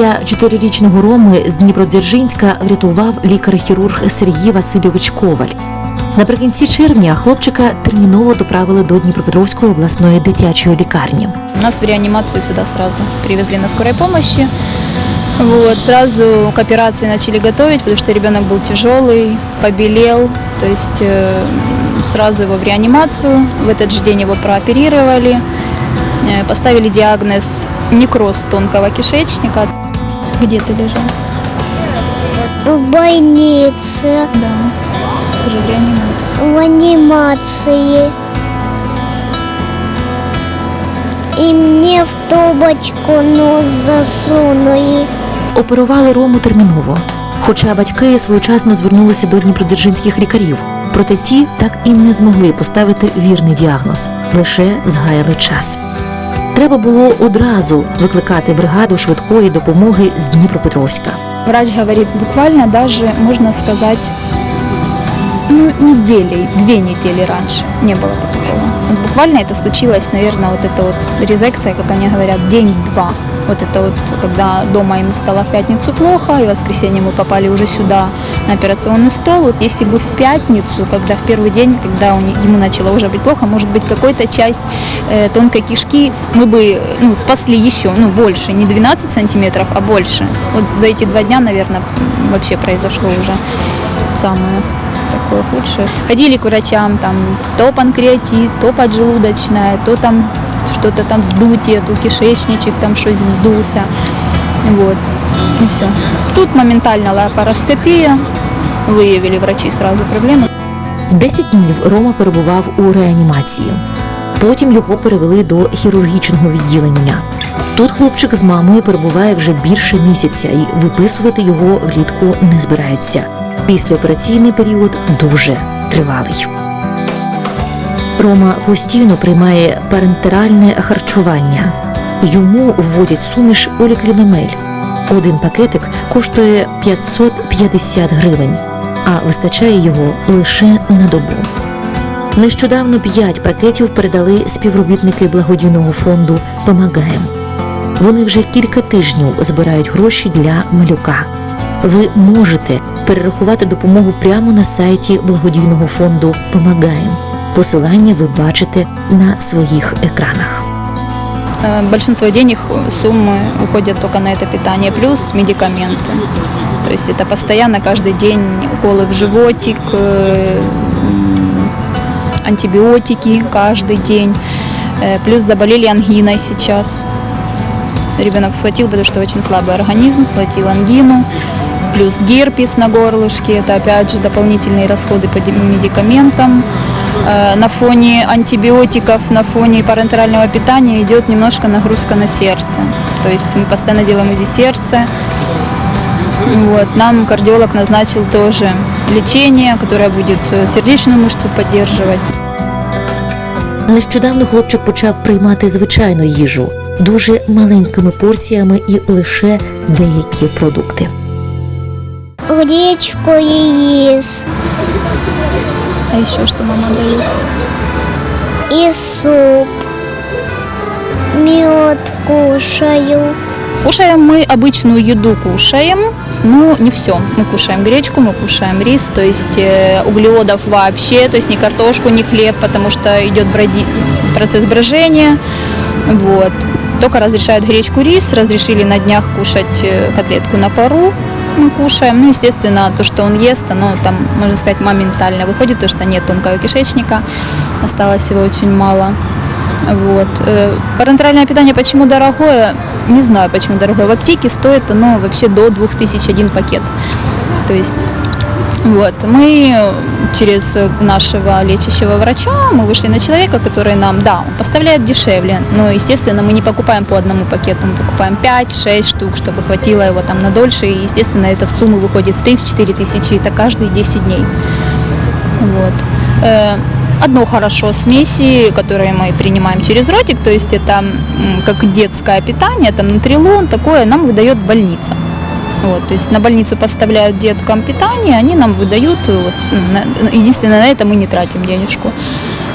Життя чотирирічного Роми з Дніпродзержинська врятував лікар-хірург Сергій Васильович Коваль. Наприкінці червня хлопчика терміново доправили до Дніпропетровської обласної дитячої лікарні. Нас в реанимацию сюда сразу привезли на скорой помощи. Вот, сразу к операции начали готовить, потому что ребенок был тяжелый, побелел. То есть э, сразу его в реанимацию. В этот же день его прооперировали. Э, поставили диагноз некроз тонкого кишечника. Где ты лежал? В больнице, Да. Тоже в реанимации. в анимации. И мне в трубочку нос засунули. Оперували Рому терміново. Хоча батьки своєчасно звернулися до дніпродзержинських лікарів, проте ті так і не змогли поставити вірний діагноз, лише згаяли час. Треба було одразу викликати бригаду швидкої допомоги з Дніпропетровська. Врач говорить, буквально даже, можна сказати, ну, неділі, дві неділі раніше не такого. Вот буквально это случилось, наверное, вот эта вот резекция, как они говорят, день-два. Вот это вот, когда дома ему стало в пятницу плохо, и в воскресенье мы попали уже сюда на операционный стол. Вот если бы в пятницу, когда в первый день, когда не- ему начало уже быть плохо, может быть, какой-то часть э, тонкой кишки мы бы ну, спасли еще, ну, больше, не 12 сантиметров, а больше. Вот за эти два дня, наверное, вообще произошло уже самое такое худшее. Ходили к врачам, там, то панкреатит, то поджелудочная, то там что-то там вздутие, то кишечничек там что-то вздулся. Вот, и все. Тут моментально лапароскопия, выявили врачи сразу проблему. Десять днів Рома перебував у реанімації. Потім його перевели до хірургічного відділення. Тут хлопчик з мамою перебуває вже більше місяця і виписувати його влітку не збираються. Післяопераційний період дуже тривалий. Рома постійно приймає парентеральне харчування. Йому вводять суміш олікліномель. Один пакетик коштує 550 гривень, а вистачає його лише на добу. Нещодавно п'ять пакетів передали співробітники благодійного фонду Помагаєм. Вони вже кілька тижнів збирають гроші для малюка Ви можете перерахувати допомогу прямо на сайті благодійного фонду Помагаєм. Посилання ви бачите на своїх екранах. Э, Большинство денег, э, суммы уходят только на это питание, плюс медикаменты. То есть это постоянно каждый день уколы в животик, э, м, антибиотики каждый день. Э, Плюс заболели ангиной сейчас. Ребенок схватил, потому что очень слабый организм, схватил ангину. Плюс герпес на горлышке, это опять же дополнительные расходы по ди- медикаментам. Э, На фоне антибиотиков, на фоне парентерального питания идет немножко нагрузка на сердце. То есть мы постоянно делаем УЗИ сердца. Вот. Нам кардиолог назначил тоже лечение, которое будет э, сердечную мышцу поддерживать. Нещодавно хлопчик почав приймати звичайну їжу дуже маленькими порціями і лише деякі продукти. Гречку и рис, А еще что мама дает? и суп. Мед кушаю. Кушаем мы обычную еду, кушаем, но не все. Мы кушаем гречку, мы кушаем рис, то есть э, углеводов вообще, то есть ни картошку, ни хлеб, потому что идет броди- процесс брожения. Вот. Только разрешают гречку, рис, разрешили на днях кушать э, котлетку на пару, мы кушаем. Ну, естественно, то, что он ест, оно там, можно сказать, моментально выходит, потому что нет тонкого кишечника, осталось его очень мало. Вот. Э, Парентеральное питание почему дорогое? Не знаю, почему дорогое. В аптеке стоит оно вообще до 2000 один пакет. То есть вот, мы через нашего лечащего врача, мы вышли на человека, который нам, да, он поставляет дешевле, но, естественно, мы не покупаем по одному пакету, мы покупаем 5-6 штук, чтобы хватило его там на дольше, и, естественно, это в сумму выходит в 3-4 тысячи, это каждые 10 дней. Вот. Э, Одно хорошо, смеси, которые мы принимаем через ротик, то есть это как детское питание, там нутрилон, такое нам выдает больница. Вот, то есть на больницу поставляют деткам питание, они нам выдают, э, вот, ну, на- единственное, на это мы не тратим денежку.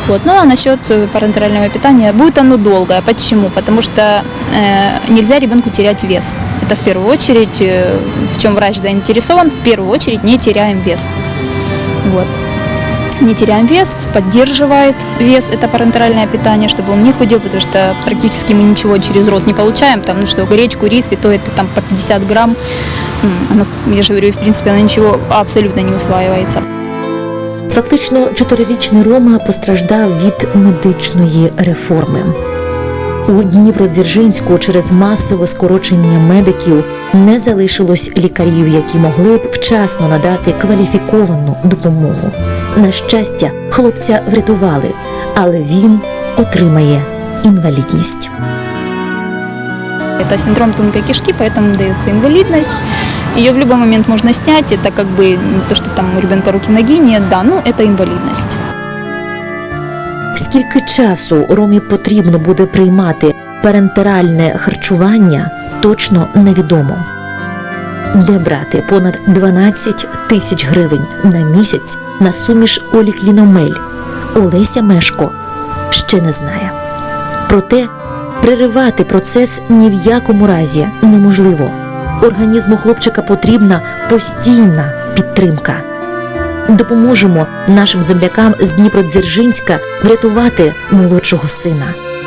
Вот. Ну а насчет э, парентерального питания, будет оно долгое. Почему? Потому что э, нельзя ребенку терять вес. Это в первую очередь, э, в чем врач заинтересован, в первую очередь не теряем вес. Вот. Не теряем вес, поддерживает вес, это парентеральное питание, чтобы он не худел, потому что практически мы ничего через рот не получаем, там, ну что, гречку, рис, и то это там по 50 грамм, М, оно, я же говорю, в принципе, оно ничего абсолютно не усваивается. Фактично, чотирирічний Рома постраждав від медичної реформи. У Дніпродзержинську через масове скорочення медиків не залишилось лікарів, які могли б вчасно надати кваліфіковану допомогу. На щастя, хлопця врятували, але він отримає інвалідність. Это синдром тонкой кишки, поэтому дается инвалидность. Ее в любой момент можно снять, это как бы не то, что там у ребенка руки-ноги нет, да, ну это инвалидность. Скільки часу Ромі потрібно буде приймати парентеральне харчування, точно невідомо. Де брати понад 12 тисяч гривень на місяць на суміш Олікліномель Олеся Мешко ще не знає. Проте переривати процес ні в якому разі неможливо. Організму хлопчика потрібна постійна підтримка допоможемо нашим землякам з Дніпродзержинська врятувати молодшого сина.